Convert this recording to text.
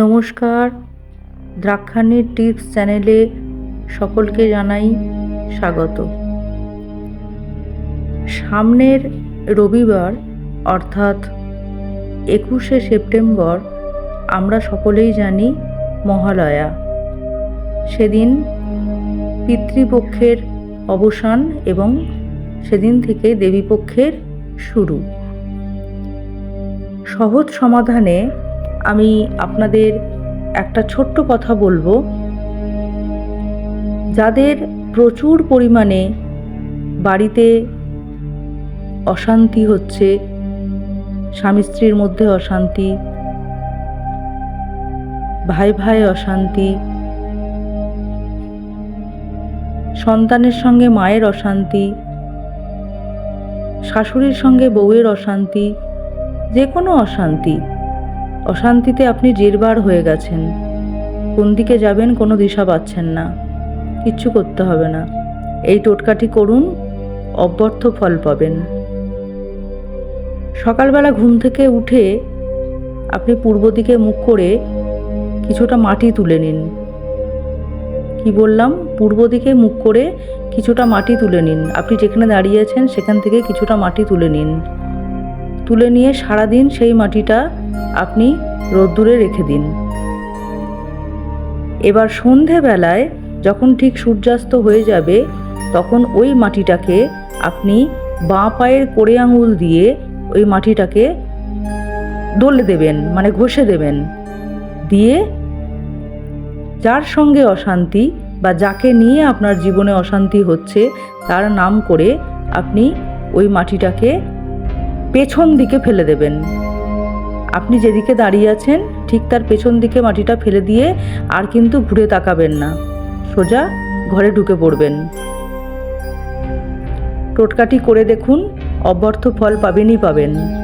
নমস্কার। দ্রাক্ষাণীর টিপস চ্যানেলে সকলকে জানাই স্বাগত। সামনের রবিবার, অর্থাৎ একুশে সেপ্টেম্বর, আমরা সকলেই জানি মহালয়া। সেদিন পিতৃপক্ষের অবসান এবং সেদিন থেকে দেবীপক্ষের শুরু। সহজ সমাধানে আমি আপনাদের একটা ছোট্ট কথা বলব। যাদের প্রচুর পরিমাণে বাড়িতে অশান্তি হচ্ছে, স্বামী স্ত্রীর মধ্যে অশান্তি, ভাই ভাই অশান্তি, সন্তানের সঙ্গে মায়ের অশান্তি, শাশুড়ির সঙ্গে বউয়ের অশান্তি, যে কোনো অশান্তি অশান্তিতে আপনি জেরবার হয়ে গেছেন। কোন দিকে যাবেন কোনো দিশা পাচ্ছেন না। কিচ্ছু করতে হবে না। এই টোটকাটি করুন, অব্যর্থ ফল পাবেন। সকালবেলা ঘুম থেকে উঠে আপনি পূর্ব দিকে মুখ করে কিছুটা মাটি তুলে নিন। কি বললাম? পূর্ব দিকে মুখ করে কিছুটা মাটি তুলে নিন। আপনি যেখানে দাঁড়িয়ে আছেন সেখান থেকে কিছুটা মাটি তুলে নিন। তুলে নিয়ে সারাদিন সেই মাটিটা আপনি রোদ্দুরে রেখে দিন। এবার সন্ধেবেলায় যখন ঠিক সূর্যাস্ত হয়ে যাবে, তখন ওই মাটিটাকে আপনি বাঁ পায়ের কোড়ে আঙুল দিয়ে ওই মাটিটাকে দলে দেবেন মানে ঘষে দেবেন। দিয়ে যার সঙ্গে অশান্তি বা যাকে নিয়ে আপনার জীবনে অশান্তি হচ্ছে, তার নাম করে আপনি ওই মাটিটাকে পেছন দিকে ফেলে দেবেন। আপনি যেদিকে দাঁড়িয়ে আছেন, ঠিক তার পেছন দিকে মাটিটা ফেলে দিয়ে আর কিন্তু ঘুরে তাকাবেন না। সোজা ঘরে ঢুকে পড়বেন। টোটকাটি করে দেখুন, অব্যর্থ ফল পাবেনই পাবেন।